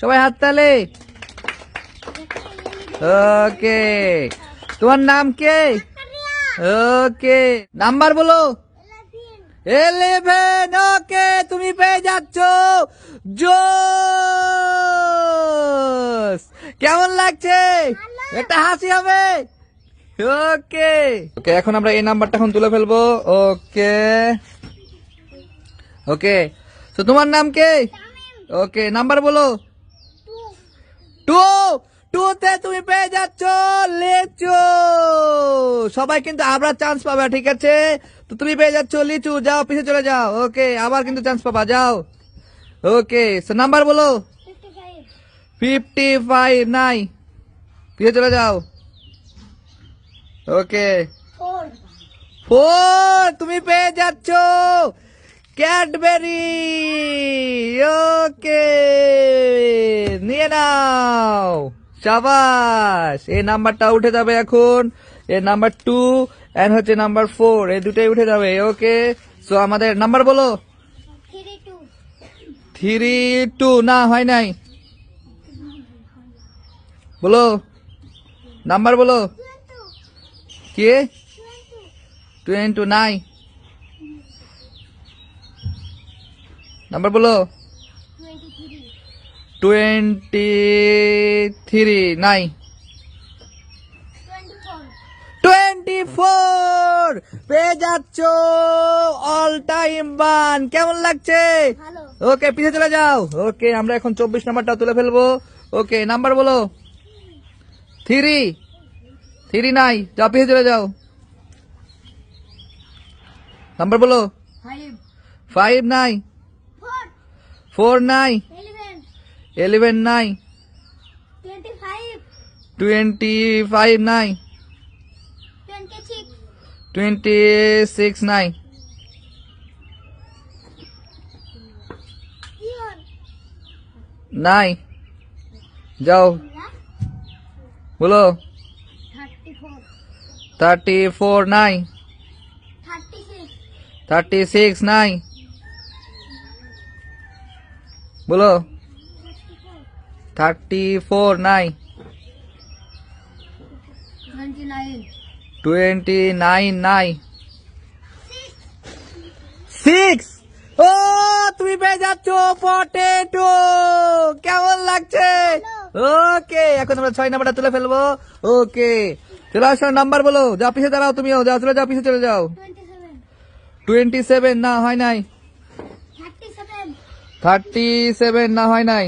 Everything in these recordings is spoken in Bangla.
সবাই হাত তালে। ওকে। তোমার নাম কে? ওকে। নাম্বার বলো। এলেভেন ওকে তুমি পেয়ে যাচ্ছ। জোস। কেমন লাগছে? একটা হাসি হবে। ওকে। ওকে এখন আমরা এই নাম্বারটা এখন তুলে ফেলব। ওকে। ওকে। তো তোমার নাম কে? ওকে নাম্বার বলো। টু টু তে তুমি পেয়ে যাচ্ছ লিচু। সবাই কিন্তু আবার চান্স পাবে ঠিক আছে? তো তুমি পেয়ে যাচ্ছ লিচু যাও পিছে চলে যাও। ওকে আবার কিন্তু চান্স পাবা যাও। ওকে নাম্বার বলো? ফিফটি ফাইভ নাই। পিছে চলে যাও। ওকে। ফোর তুমি পেয়ে যাচ্ছ। ক্যাডবেরি! ওকে! নিয়ে নাও! সাবাস! এই নাম্বারটা উঠে যাবে এখন। এ নাম্বার টু এন্ড হচ্ছে নাম্বার ফোর। এই দুটাই উঠে যাবে। ওকে? সো আমাদের নাম্বার বলো। Three two. না, হয় নাই। বলো। নাম্বার বলো। কে? টোয়েন্টি নাইন নাম্বার বলো। Twenty three nine twenty four পেয়ে যাচ্ছ। অল টাইম বান কেমন লাগছে? ওকে পিছে চলে যাও। ওকে আমরা এখন চব্বিশ নাম্বারটা তুলে ফেলব। ওকে নাম্বার বলো। থ্রি থ্রি নাই যাও পিছে চলে যাও। নাম্বার বলো। ফাইভ নাই ফোর নাই ইলেভেন এলেভেন নাই টোয়েন্টি ফাইভ টোয়েন্টি ফাইভ নাই টোয়েন্টি সিক্স টোয়েন্টি সিক্স নাই নাই যাও বলো থার্টি ফোর থার্টি ফোর নাই থার্টি সিক্স থার্টি সিক্স নাই বলো। থার্টি ফোর নাই টোয়েন্টি নাইন নাই সিক্স ও তুমি পেয়ে যাচ্ছ পটেটো কেমন লাগছে? ওকে এখন আমরা ছয় নাম্বারটা তুলে ফেলব। ওকে চলে আসো নাম্বার বলো। যা পিছিয়ে দাঁড়াও তুমিও। যাও চলে যাও পিছিয়ে চলে যাও। টোয়েন্টি সেভেন না হয় নাই। থার্টি সেভেন না হয় নাই?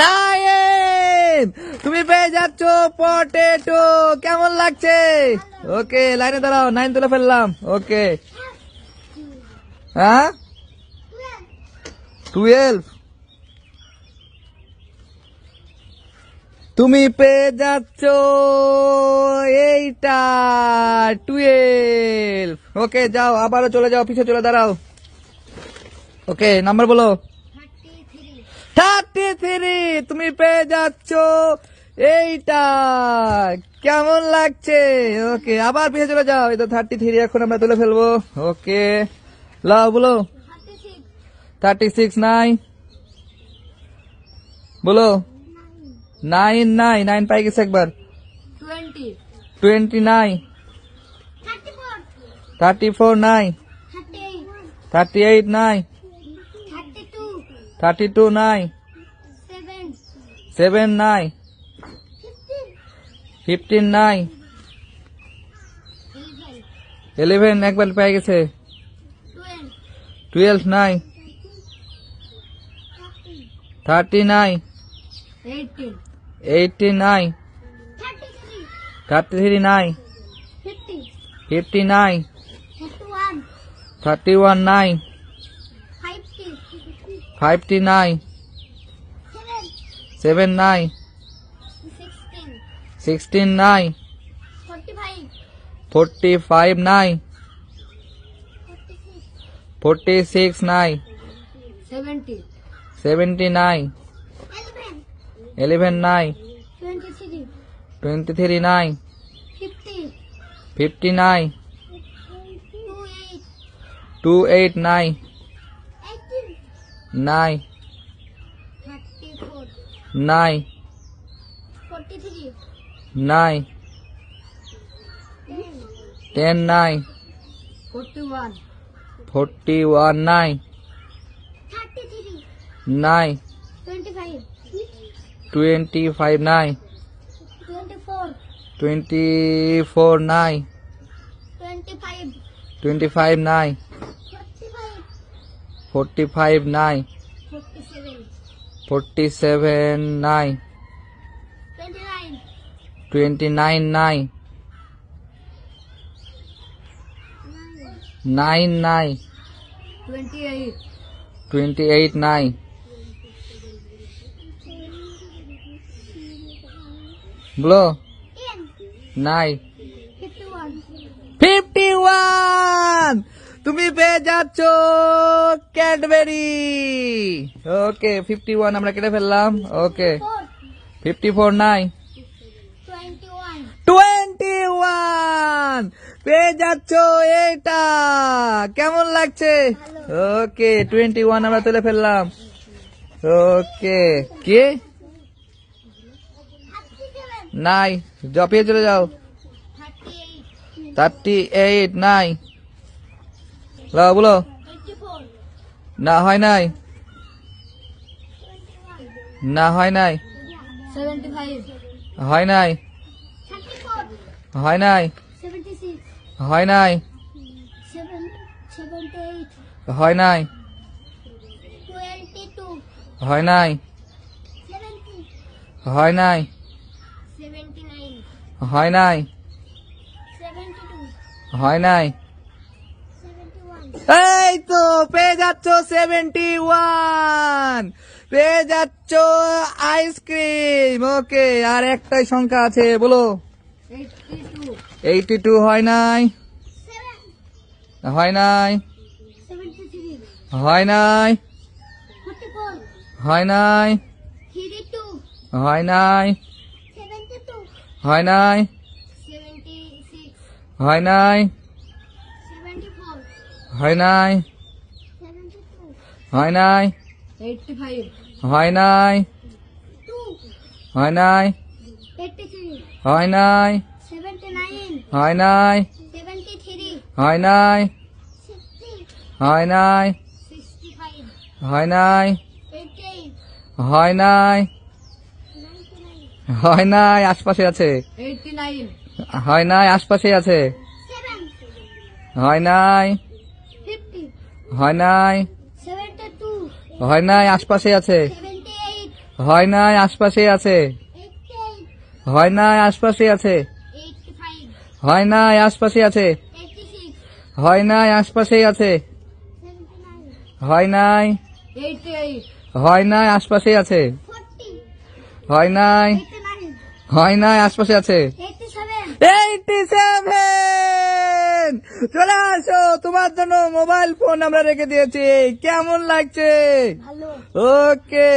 নাইন। তুমি পেয়ে যাচ্ছ পটেটো। কেমন লাগছে? ওকে, লাইনে দাঁড়াও, নাইন তুলে ফেললাম। ওকে। হ্যাঁ? টুয়েলভ। তুমি পেয়ে যাচ্ছ এইটা, টুয়েলভ। ওকে, যাও, আবারও চলে যাও পিছিয়ে চলে দাঁড়াও। ওকে নাম্বার বলো। থার্টি থ্রি তুমি পেয়ে যাচ্ছ এইটা। কেমন লাগছে? ওকে আবার পিছিয়ে চলে যাও। এই তো থার্টি থ্রি এখন আমরা তুলে ফেলব। ওকে লাও বলো। থার্টি সিক্স নাই বলো। নাইন নাই নাইন পাই গেছে একবার। টোয়েন্টি নাই থার্টি ফোর নাই থার্টি এইট নাই থার্টি টু নাই সেভেন নাই ফিফটিন নাই ইলেভেন একবার পেয়ে গেছে। টুয়েলভ নাই থার্টি নাই এইটি নাই থার্টি থ্রি নাই ফিফটি নাই থার্টি ওয়ান নাই ফাইভটি নাই সেভেন নাই সিক্সটিন নাই ফোরটি ফাইভ নাই ফর্টি সিক্স নাই সেভেন্টি নাই ইলেভেন নাই টোয়েন্টি থ্রি নাই ফিফটি নাই টু এইট নাই এইটিন নাই থার্টি ফোর নাই ফোরটি থ্রি নাই টেন টেন নাই ফোরটি ওয়ান ফোরটি ওয়ান নাই থার্টি থ্রি ফোরটি ফাইভ নাই ফোরটি সেভেন নাই টোয়েন্টি নাইন নাইন নাই নাইন নাই টোয়েন্টি এইট নাই বলো নাই ফিফটি ওয়ান তুমি পেয়ে যাচ্ছ ক্যাডবেরি। ওকে ফিফটি ওয়ান আমরা কেটে ফেললাম। ওকে ফিফটি ফোর নাই টোয়েন্টি ওয়ান পেয়ে যাচ্ছ এটা। কেমন লাগছে? ওকে টোয়েন্টি ওয়ান আমরা তুলে ফেললাম। ওকে কে? নাই জপিয়ে চলে যাও। থার্টি এইট নাই লাও বলো না হয় নাই না হয় নাই হয় নাই হয় নাই হয় নাই হয় নাই হয় নাই হয় নাই হয় নাই হয় নাই এই তো পেয়ে যাচ্ছ সেভেন্টি ওয়ান পেয়ে যাচ্ছ আইসক্রিম ওকে আর একটাই সংখ্যা আছে বলো। এইটি টু হয় নাই। হয় নাই। হয় নাই। হয় নাই। হয় নাই। হয় নাই। হয় নাই। হয় নাই হয় নাই হয় নাই হয় নাই হয় নাই হয় নাই হয় নাই হয় নাই হয় নাই হয় নাই হয় নাই আশপাশে আছে হয় নাই আশপাশে আছে হয় নাই হয় নাই? হয় নাই আশপাশে আছে? হয় নাই আশপাশে আছে? হয় নাই আশপাশে আছে? হয় নাই আশপাশে আছে? হয় নাই আশপাশে আছে? হয় নাই? হয় নাই আশপাশে আছে? হয় নাই? হয় নাই আশপাশে আছে? এইটি সেভেন চলে আসো তোমার জন্য মোবাইল ফোন আমরা রেখে দিয়েছি। কেমন লাগছে? ওকে